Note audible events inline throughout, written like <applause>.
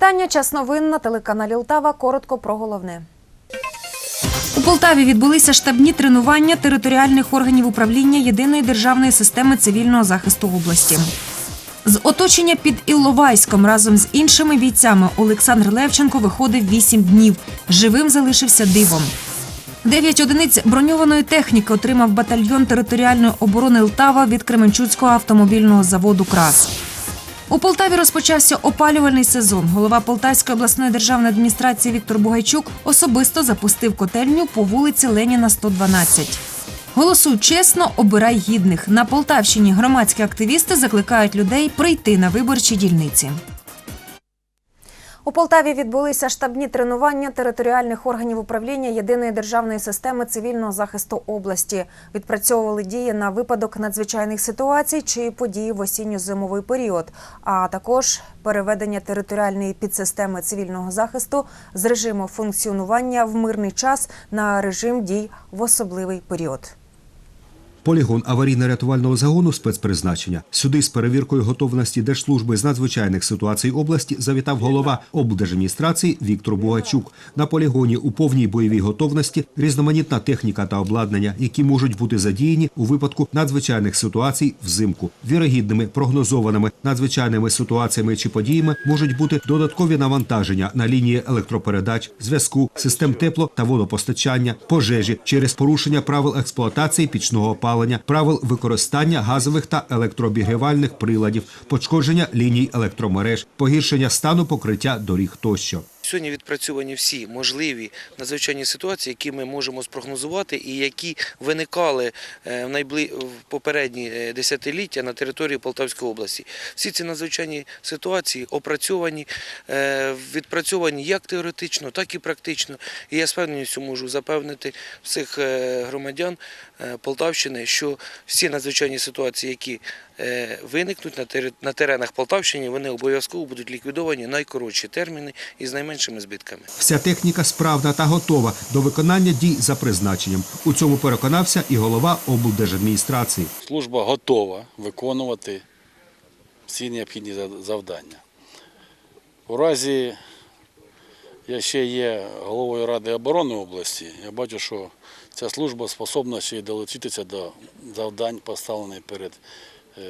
Вітання. Час новин на телеканалі Лтава. Коротко про головне. У Полтаві відбулися штабні тренування територіальних органів управління єдиної державної системи цивільного захисту області. З оточення під Ілловайськом разом з іншими бійцями Олександр Левченко виходив 8 днів. Живим залишився дивом. Дев'ять одиниць броньованої техніки отримав батальйон територіальної оборони Лтава від Кременчуцького автомобільного заводу Крас. У Полтаві розпочався опалювальний сезон. Голова Полтавської обласної державної адміністрації Віктор Бугайчук особисто запустив котельню по вулиці Леніна, 112. Голосуй чесно, обирай гідних. На Полтавщині громадські активісти закликають людей прийти на виборчі дільниці. У Полтаві відбулися штабні тренування територіальних органів управління єдиної державної системи цивільного захисту області. Відпрацьовували дії на випадок надзвичайних ситуацій чи події в осінньо-зимовий період, а також переведення територіальної підсистеми цивільного захисту з режиму функціонування в мирний час на режим дій в особливий період. Полігон аварійно-рятувального загону спецпризначення. Сюди з перевіркою готовності Держслужби з надзвичайних ситуацій області завітав голова облдержадміністрації Віктор Бугачук. На полігоні у повній бойовій готовності різноманітна техніка та обладнання, які можуть бути задіяні у випадку надзвичайних ситуацій взимку. Вірогідними прогнозованими надзвичайними ситуаціями чи подіями можуть бути додаткові навантаження на лінії електропередач, зв'язку, систем тепло та водопостачання, пожежі через порушення правил експлуатації пічного опалення, правил використання газових та електрообігрівальних приладів, пошкодження ліній електромереж, погіршення стану покриття доріг тощо. Сьогодні відпрацьовані всі можливі надзвичайні ситуації, які ми можемо спрогнозувати і які виникали е, в найбли... в попередні е, десятиліття на території Полтавської області. Всі ці надзвичайні ситуації опрацьовані, е, відпрацьовані як теоретично, так і практично. І я з певністю можу запевнити всіх громадян Полтавщини, що всі надзвичайні ситуації, які е, виникнуть на теренах Полтавщини, вони обов'язково будуть ліквідовані найкоротші терміни і з найменшими збитками. Вся техніка справна та готова до виконання дій за призначенням. У цьому переконався і голова облдержадміністрації. Служба готова виконувати всі необхідні за- завдання. У разі я ще є головою Ради оборони області, я бачу, що ця служба способна ще й долучитися до завдань, поставлених перед е,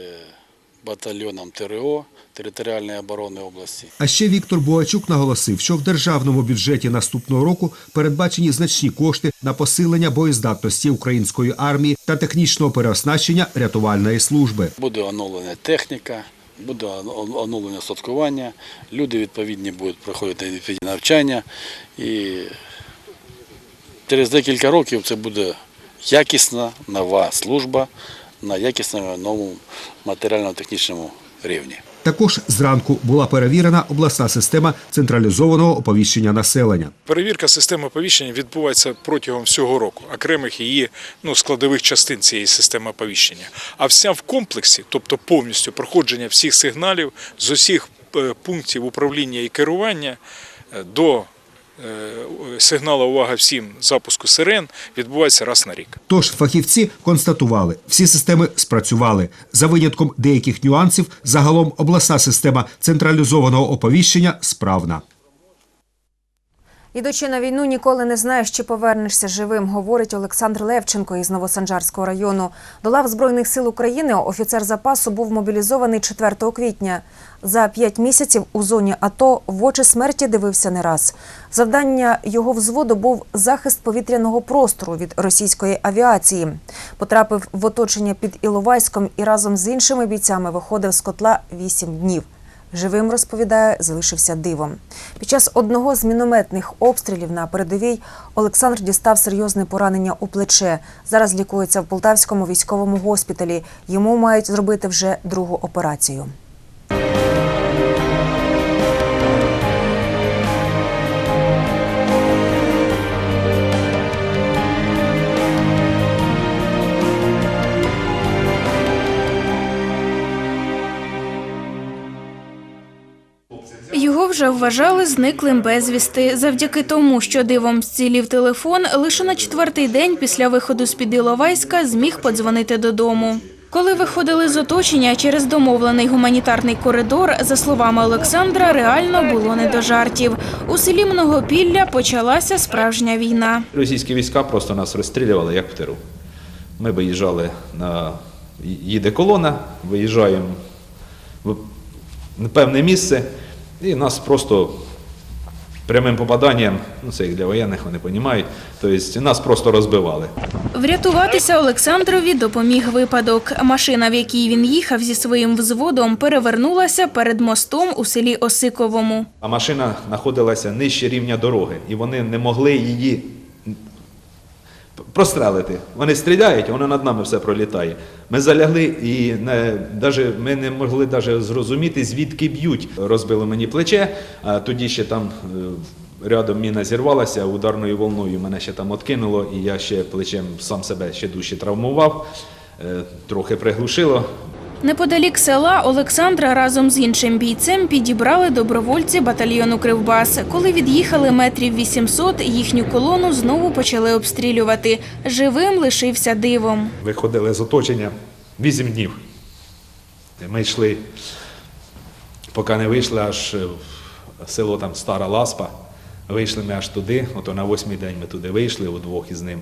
батальйоном ТРО територіальної оборони області. А ще Віктор Буачук наголосив, що в державному бюджеті наступного року передбачені значні кошти на посилення боєздатності української армії та технічного переоснащення рятувальної служби. Буде оновлена техніка, буде оно- оновлення садкування, люди відповідні будуть проходити відповідні навчання. І через декілька років це буде якісна нова служба на якісному новому матеріально-технічному рівні. Також зранку була перевірена обласна система централізованого оповіщення населення. Перевірка системи оповіщення відбувається протягом всього року, окремих її ну, складових частин цієї системи оповіщення. А вся в комплексі, тобто повністю проходження всіх сигналів з усіх е, пунктів управління і керування е, до е, сигналу увага всім запуску сирен відбувається раз на рік. Тож фахівці констатували, всі системи спрацювали. За винятком деяких нюансів, загалом обласна система централізованого оповіщення справна. Ідучи на війну, ніколи не знаєш, чи повернешся живим, говорить Олександр Левченко із Новосанжарського району. До лав Збройних сил України офіцер запасу був мобілізований 4 квітня. За п'ять місяців у зоні АТО в очі смерті дивився не раз. Завдання його взводу був захист повітряного простору від російської авіації. Потрапив в оточення під Іловайськом і разом з іншими бійцями виходив з котла 8 днів. Живим розповідає, залишився дивом. Під час одного з мінометних обстрілів на передовій Олександр дістав серйозне поранення у плече. Зараз лікується в Полтавському військовому госпіталі. Йому мають зробити вже другу операцію. Його вже вважали зниклим безвісти завдяки тому, що дивом зцілів телефон лише на четвертий день після виходу з під Іловайська зміг подзвонити додому. Коли виходили з оточення через домовлений гуманітарний коридор, за словами Олександра, реально було не до жартів. У селі Многопілля почалася справжня війна. Російські війська просто нас розстрілювали як в тиру. Ми виїжджали на їде колона, виїжджаємо в певне місце, і нас просто прямим попаданням, ну це як для воєнних, вони розуміють, тобто нас просто розбивали. Врятуватися Олександрові допоміг випадок. Машина, в якій він їхав зі своїм взводом, перевернулася перед мостом у селі Осиковому. А машина знаходилася нижче рівня дороги, і вони не могли її прострелити. Вони стріляють, воно над нами все пролітає. Ми залягли і не, даже, ми не могли навіть зрозуміти, звідки б'ють. Розбило мені плече, а тоді ще там е, рядом міна зірвалася, ударною волною мене ще там откинуло, і я ще плечем сам себе ще дужче травмував, е, трохи приглушило. Неподалік села Олександра разом з іншим бійцем підібрали добровольці батальйону Кривбас. Коли від'їхали метрів 800, їхню колону знову почали обстрілювати. Живим лишився дивом. виходили з оточення 8 днів. Ми йшли, поки не вийшли аж в село там Стара Ласпа. Вийшли ми аж туди, ото на восьмий день ми туди вийшли удвох із ним.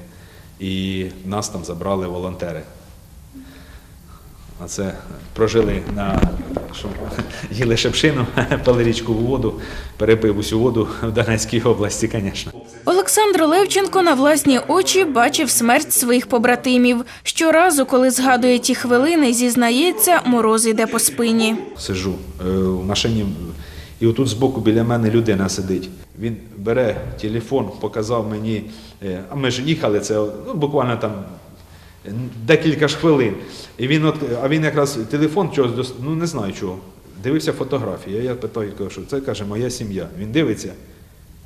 І нас там забрали волонтери. А це прожили на що, їли шепшину, <laughs> пили річкову воду, перепив усю воду в Донецькій області, звісно. Олександр Левченко на власні очі бачив смерть своїх побратимів. Щоразу, коли згадує ті хвилини, зізнається, мороз йде по спині. сижу е, в машині, і отут збоку біля мене людина сидить. Він бере телефон, показав мені, е, а ми ж їхали, це ну, буквально там декілька ж хвилин. І він от, а він якраз телефон чогось, ну не знаю чого, дивився фотографії. Я питаю, що це каже моя сім'я. Він дивиться,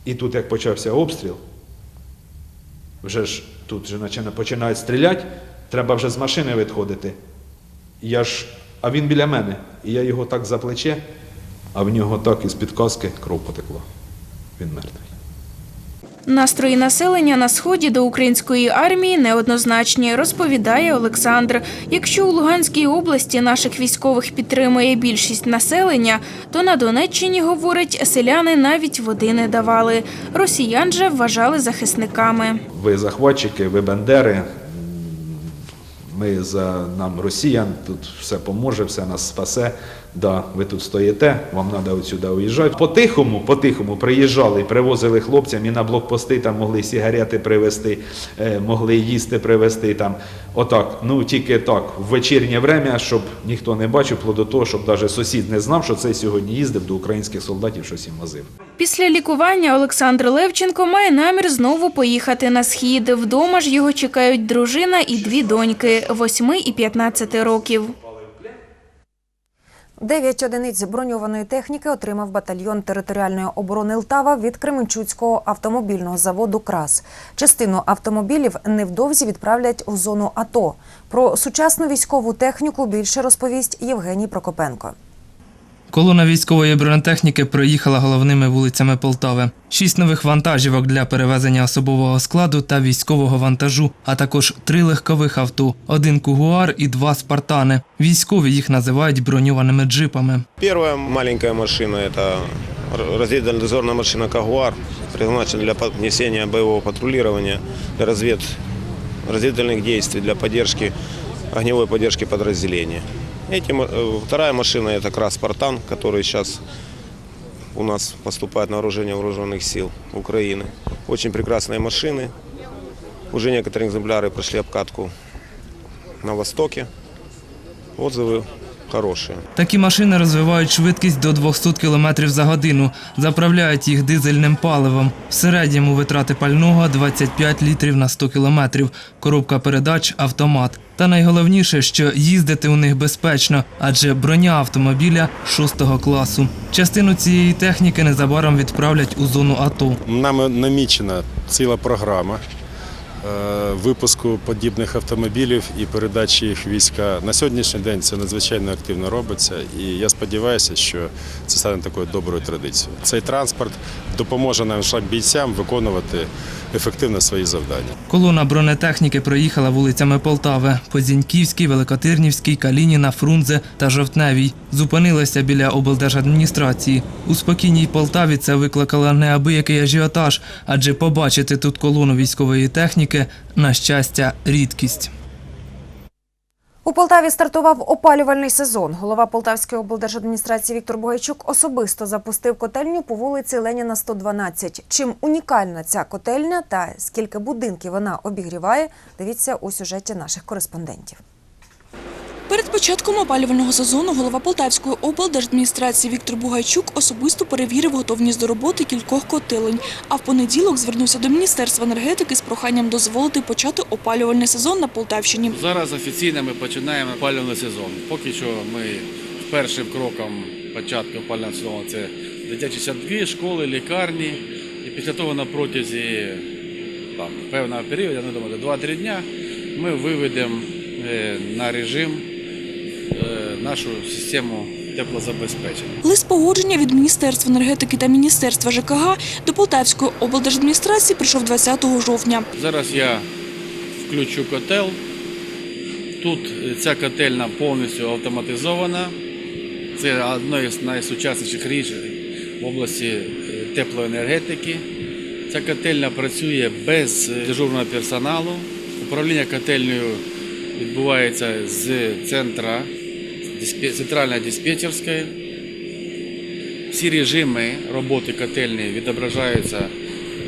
і тут як почався обстріл, вже ж тут почина- починають стріляти, треба вже з машини відходити. Я ж, а він біля мене. І я його так за плече, а в нього так із під каски кров потекла. Він мертвий. Настрої населення на сході до української армії неоднозначні, розповідає Олександр. Якщо у Луганській області наших військових підтримує більшість населення, то на Донеччині, говорить, селяни навіть води не давали. Росіян же вважали захисниками. Ви захватчики, ви бандери. Ми за нам росіян, тут все поможе, все нас спасе. Да, ви тут стоїте, вам треба отсюди уїжджати. По-тихому, по-тихому приїжджали привозили хлопцям і на блокпости там могли сигарети привезти, е, могли їсти привезти там. Отак, ну тільки так, в вечірнє время, щоб ніхто не бачив, до того, щоб навіть сусід не знав, що цей сьогодні їздив до українських солдатів, щось їм возив. Після лікування Олександр Левченко має намір знову поїхати на схід. Вдома ж його чекають дружина і дві доньки – 8 і 15 років. Дев'ять одиниць броньованої техніки отримав батальйон територіальної оборони Лтава від Кременчуцького автомобільного заводу Крас. Частину автомобілів невдовзі відправлять у зону АТО. Про сучасну військову техніку більше розповість Євгеній Прокопенко. Колона військової бронетехніки проїхала головними вулицями Полтави. Шість нових вантажівок для перевезення особового складу та військового вантажу, а також три легкових авто, один кугуар і два спартани. Військові їх називають броньованими джипами. Первая маленькая машина – это разведывательно-дозорная машина «Кагуар», предназначена для несения боевого патрулирования, для развед... разведывательных действий, для поддержки, огневой поддержки подразделения. Эти, ма- э, вторая машина – это «Крас Спартан», который сейчас у нас поступает на вооружение вооруженных сил Украины. Очень прекрасные машины. Уже некоторые экземпляры прошли обкатку на Востоке. Отзывы хорошие. Такі машини розвивають швидкість до 200 км за годину, заправляють їх дизельним паливом. В середньому витрати пального 25 літрів на 100 км, коробка передач, автомат. Та найголовніше, що їздити у них безпечно, адже броня автомобіля 6 класу. Частину цієї техніки незабаром відправлять у зону АТО. Нами намічена ціла програма випуску подібних автомобілів і передачі їх війська. На сьогоднішній день це надзвичайно активно робиться, і я сподіваюся, що це стане такою доброю традицією. Цей транспорт допоможе нашим бійцям виконувати ефективно свої завдання. Колона бронетехніки проїхала вулицями Полтави по Зіньківській, Великотирнівській, Калініна, Фрунзе та Жовтневій. Зупинилася біля облдержадміністрації. У спокійній Полтаві це викликало неабиякий ажіотаж, адже побачити тут колону військової техніки, на щастя, рідкість. У Полтаві стартував опалювальний сезон. Голова Полтавської облдержадміністрації Віктор Богайчук особисто запустив котельню по вулиці Леніна 112. Чим унікальна ця котельня та скільки будинків вона обігріває, дивіться у сюжеті наших кореспондентів. Перед початком опалювального сезону голова Полтавської облдержадміністрації Віктор Бугайчук особисто перевірив готовність до роботи кількох котелень, а в понеділок звернувся до Міністерства енергетики з проханням дозволити почати опалювальний сезон на Полтавщині. Зараз офіційно ми починаємо опалювальний сезон. Поки що ми першим кроком початку опалювального сезону це дитячі садки, школи, лікарні. І після того на протязі там, певного періоду, я не думаю, 2-3 дня, ми виведемо на режим е, нашу систему теплозабезпечення. Лист погодження від Міністерства енергетики та Міністерства ЖКГ до Полтавської облдержадміністрації прийшов 20 жовтня. Зараз я включу котел. Тут е, ця котельна повністю автоматизована. Це одне з найсучасніших рішень в області е, теплоенергетики. Ця котельня працює без е, дежурного персоналу. Управління котельнею відбувається з центра, центральної диспетчерської. Всі режими роботи котельні відображаються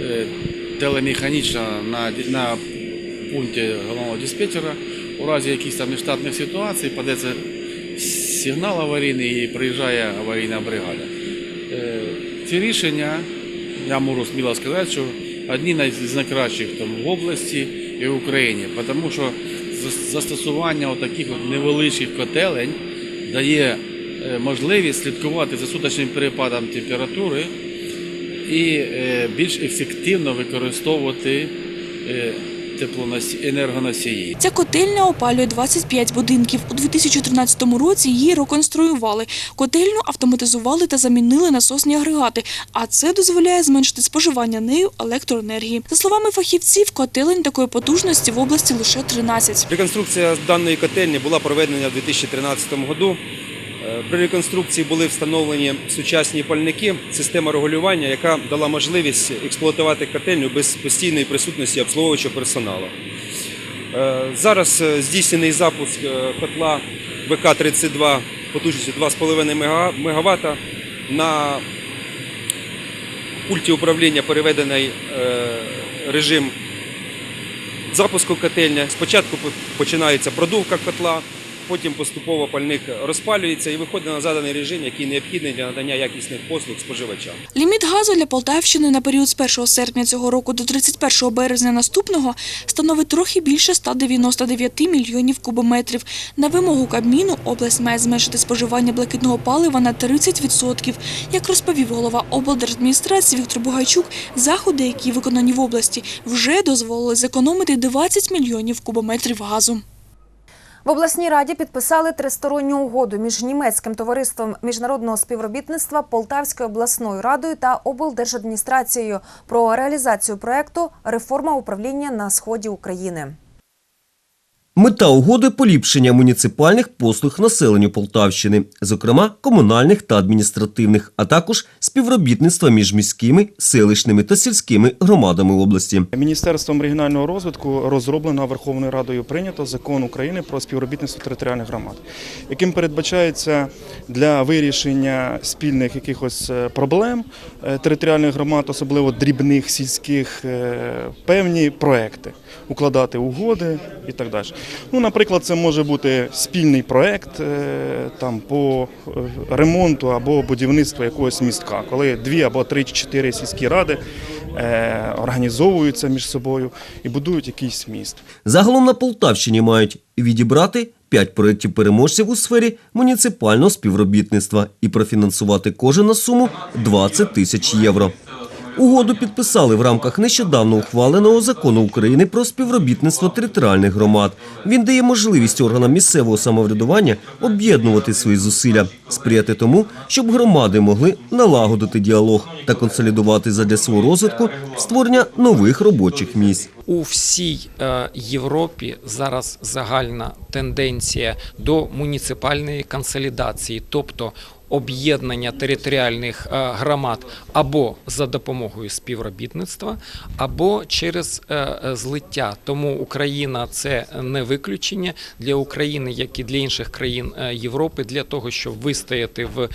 е, телемеханічно на, на пункті головного диспетчера. У разі якихось там нештатних ситуацій подається сигнал аварійний і приїжджає аварійна бригада. Е, Ці рішення, я можу сміло сказати, що одні з найкращих там, в області і в Україні, тому що застосування таких невеличких котелень дає е, можливість слідкувати за суточним перепадом температури і е, більш ефективно використовувати е, енергоносії. Ця котельня опалює 25 будинків. У 2013 році її реконструювали. Котельню автоматизували та замінили насосні агрегати, а це дозволяє зменшити споживання нею електроенергії. За словами фахівців, котелень такої потужності в області лише 13. Реконструкція даної котельні була проведена в 2013 году. При реконструкції були встановлені сучасні пальники, система регулювання, яка дала можливість експлуатувати котельню без постійної присутності обслуговуючого персоналу. Е, Зараз е, здійснений запуск е, котла ВК-32 потужністю 2,5 МВт. На пульті управління переведений режим запуску котельня. Спочатку починається продувка котла, потім поступово пальник розпалюється і виходить на заданий режим, який необхідний для надання якісних послуг споживачам. Ліміт газу для Полтавщини на період з 1 серпня цього року до 31 березня наступного становить трохи більше 199 мільйонів кубометрів. На вимогу Кабміну область має зменшити споживання блакитного палива на 30%. Як розповів голова облдержадміністрації Віктор Бугайчук, заходи, які виконані в області, вже дозволили зекономити 20 мільйонів кубометрів газу. В обласній раді підписали тристоронню угоду між німецьким товариством міжнародного співробітництва Полтавською обласною радою та облдержадміністрацією про реалізацію проекту Реформа управління на сході України. Мета угоди поліпшення муніципальних послуг населенню Полтавщини, зокрема комунальних та адміністративних, а також співробітництва між міськими, селищними та сільськими громадами області. Міністерством регіонального розвитку розроблено Верховною Радою прийнято закон України про співробітництво територіальних громад, яким передбачається для вирішення спільних якихось е, проблем е, територіальних громад, особливо дрібних сільських, е, певні проекти, укладати угоди і так далі. Ну, наприклад, це може бути спільний проект е, там по е, ремонту або будівництву якогось містка, коли дві або три чи чотири сільські ради е, організовуються між собою і будують якийсь міст. Загалом на Полтавщині мають відібрати п'ять проєктів переможців у сфері муніципального співробітництва і профінансувати кожен на суму 20 тисяч євро. Угоду підписали в рамках нещодавно ухваленого закону України про співробітництво територіальних громад. Він дає можливість органам місцевого самоврядування об'єднувати свої зусилля, сприяти тому, щоб громади могли налагодити діалог та консолідувати задля свого розвитку створення нових робочих місць. У всій е, Європі зараз загальна тенденція до муніципальної консолідації, тобто об'єднання територіальних е, громад або за допомогою співробітництва, або через е, е, злиття. Тому Україна це не виключення для України, як і для інших країн Європи, для того, щоб вистояти в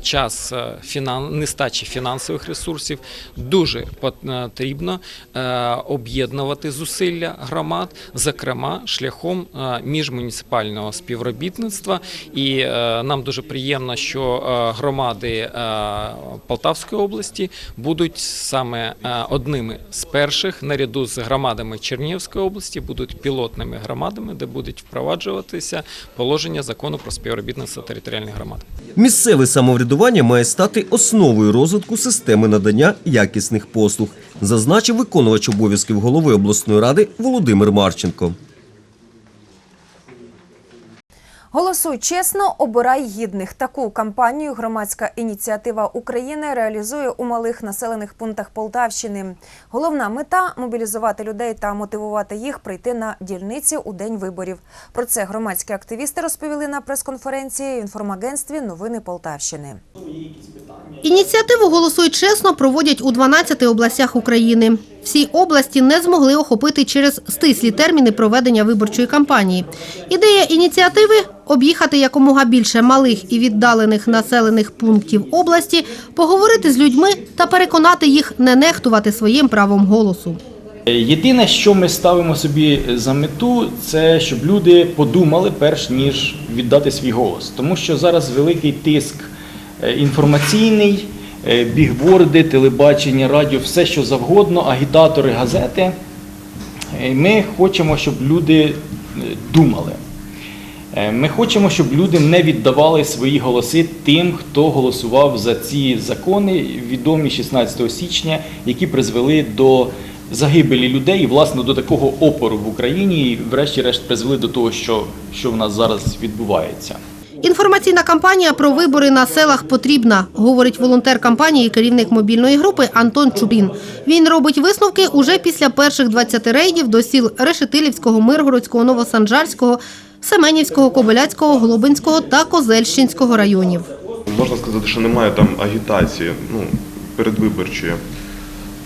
час фінан... нестачі фінансових ресурсів, дуже потрібно об'єднувати зусилля громад, зокрема шляхом міжмуніципального співробітництва. І нам дуже приємно, що громади е, Полтавської області будуть саме е, одними з перших, наряду з громадами Чернігівської області, будуть пілотними громадами, де будуть впроваджуватися положення закону про співробітництво територіальних громад. Місцеве самоврядування має стати основою розвитку системи надання якісних послуг, зазначив виконувач обов'язків голови обласної ради Володимир Марченко. Голосуй чесно, обирай гідних. Таку кампанію громадська ініціатива України реалізує у малих населених пунктах Полтавщини. Головна мета мобілізувати людей та мотивувати їх прийти на дільниці у день виборів. Про це громадські активісти розповіли на прес-конференції в інформагентстві Новини Полтавщини. Ініціативу «Голосуй чесно» проводять у 12 областях України. Всі області не змогли охопити через стислі терміни проведення виборчої кампанії. Ідея ініціативи – об'їхати якомога більше малих і віддалених населених пунктів області, поговорити з людьми та переконати їх не нехтувати своїм правом голосу. Єдине, що ми ставимо собі за мету, це щоб люди подумали перш ніж віддати свій голос. Тому що зараз великий тиск е, інформаційний, е, бігборди, телебачення, радіо, все що завгодно, агітатори, газети. Е, Ми хочемо, щоб люди думали. Е, Ми хочемо, щоб люди не віддавали свої голоси тим, хто голосував за ці закони, відомі 16 січня, які призвели до загибелі людей і власне до такого опору в Україні, і врешті-решт призвели до того, що, що в нас зараз відбувається. Інформаційна кампанія про вибори на селах потрібна, говорить волонтер кампанії, керівник мобільної групи Антон Чубін. Він робить висновки уже після перших 20 рейдів до сіл Решетилівського, Миргородського, Новосанжарського, Семенівського, Кобиляцького, Глобинського та Козельщинського районів. Можна сказати, що немає там агітації ну, передвиборчої.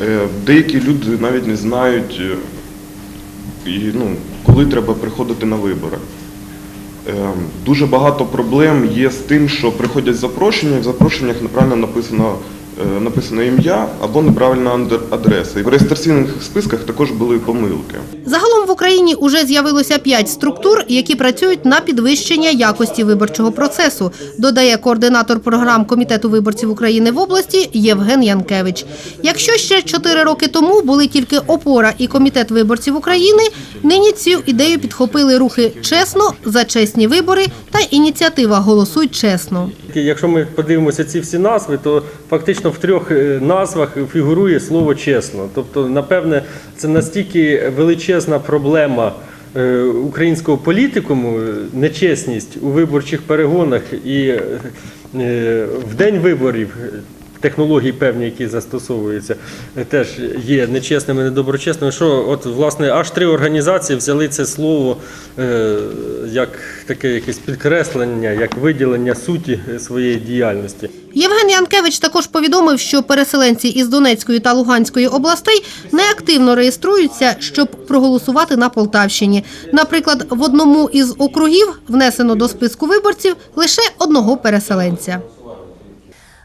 Е, Деякі люди навіть не знають, е, ну, коли треба приходити на вибори. Е, Дуже багато проблем є з тим, що приходять запрошення, і в запрошеннях неправильно написано, написано ім'я або неправильна андер- адреса. І в реєстраційних списках також були помилки. Загалом в Україні уже з'явилося п'ять структур, які працюють на підвищення якості виборчого процесу, додає координатор програм Комітету виборців України в області Євген Янкевич. Якщо ще чотири роки тому були тільки опора і комітет виборців України, нині цю ідею підхопили рухи чесно за чесні вибори та ініціатива Голосуй чесно. Якщо ми подивимося ці всі назви, то фактично в трьох е, назвах фігурує слово чесно. Тобто, напевне, це настільки величезна проблема е, українського політикуму, е, нечесність у виборчих перегонах і в день виборів. Технології певні, які застосовуються, е, теж є нечесними, недоброчесними. Що от власне аж три організації взяли це слово е, як таке якесь підкреслення, як виділення суті е, своєї діяльності. Євген Янкевич також повідомив, що переселенці із Донецької та Луганської областей неактивно реєструються, щоб проголосувати на Полтавщині. Наприклад, в одному із округів внесено до списку виборців лише одного переселенця.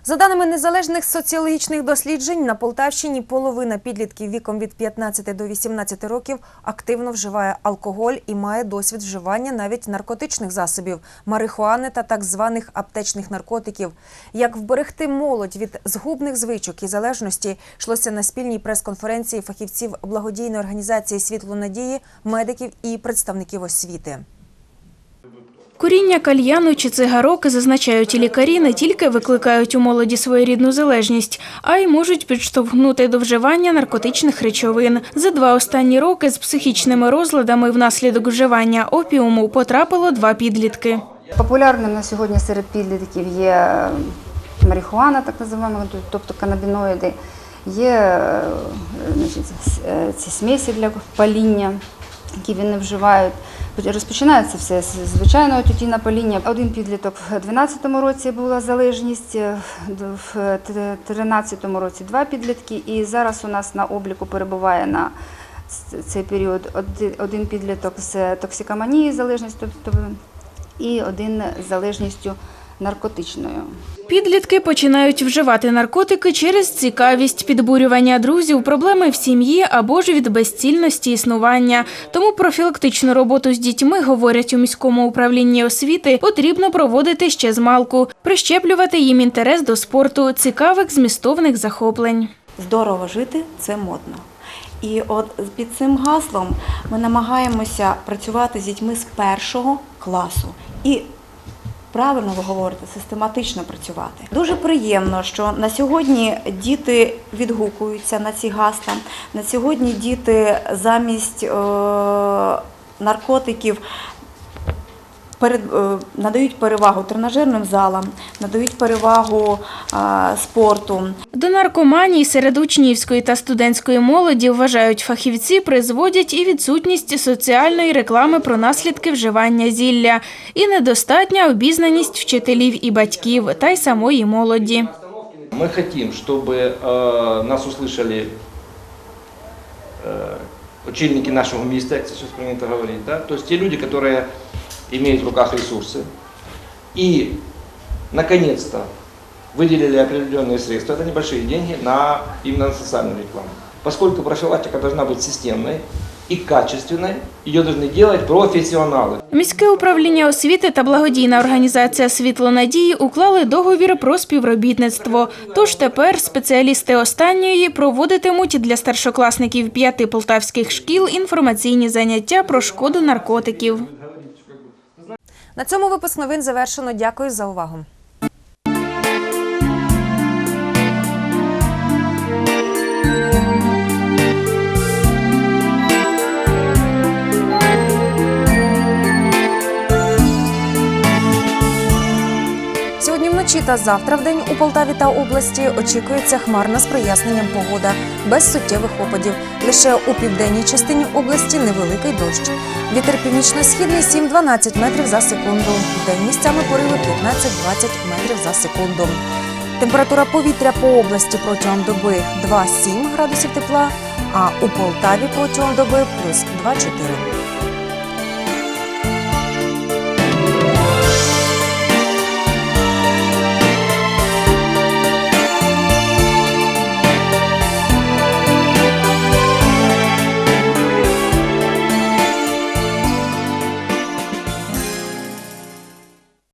За даними незалежних соціологічних досліджень, на Полтавщині половина підлітків віком від 15 до 18 років активно вживає алкоголь і має досвід вживання навіть наркотичних засобів, марихуани та так званих аптечних наркотиків. Як вберегти молодь від згубних звичок і залежності, йшлося на спільній прес-конференції фахівців благодійної організації Світло надії, медиків і представників освіти. Куріння кальяну чи цигарок, зазначають лікарі, не тільки викликають у молоді своєрідну залежність, а й можуть підштовхнути до вживання наркотичних речовин. За два останні роки з психічними розладами внаслідок вживання опіуму потрапило два підлітки. Популярним на сьогодні серед підлітків є е, марихуана, так називаємо, тобто канабіноїди, є е, значить, е, ці смісі для паління, які вони вживають. Розпочинається все з звичайного тютюна паління. Один підліток в 2012 році була залежність, е, в 2013 році два підлітки, і зараз у нас на обліку перебуває на цей період один- один підліток з токсикоманією залежністю, тобто і один з залежністю наркотичною. Підлітки починають вживати наркотики через цікавість, підбурювання друзів, проблеми в сім'ї або ж від безцільності існування. Тому профілактичну роботу з дітьми, говорять у міському управлінні освіти, потрібно проводити ще з малку, прищеплювати їм інтерес до спорту, цікавих змістовних захоплень. здорово жити це модно. І от під цим гаслом ми намагаємося працювати з дітьми з першого класу. І правильно ви говорите, систематично працювати. Дуже приємно, що на сьогодні діти відгукуються на ці гасла. На сьогодні діти замість е, наркотиків перед, е, надають перевагу тренажерним залам, надають перевагу е, спорту. До наркоманії серед учнівської та студентської молоді вважають фахівці, призводять і відсутність соціальної реклами про наслідки вживання зілля, і недостатня обізнаність вчителів і батьків, та й самої молоді. Мы хотим, чтобы э, нас услышали э, учебники нашего министерства, сейчас принято говорить, да? то есть те люди, которые имеют в руках ресурсы, и, наконец-то, выделили определенные средства, это небольшие деньги, на именно на социальную рекламу. Поскольку профилактика должна быть системной и качественной, ее должны делать профессионалы. Міське управління освіти та благодійна організація Світло надії уклали договір про співробітництво. Тож тепер спеціалісти останньої проводитимуть для старшокласників п'яти полтавських шкіл інформаційні заняття про шкоду наркотиків. На цьому випуск новин завершено. Дякую за увагу. Вночі та завтра в день у Полтаві та області очікується хмарна з проясненням погода, без суттєвих опадів. Лише у південній частині області невеликий дощ. Вітер північно-східний 7-12 метрів за секунду. День місцями пориви 15-20 метрів за секунду. Температура повітря по області протягом доби 2-7 градусів тепла, а у Полтаві протягом доби плюс 2-4.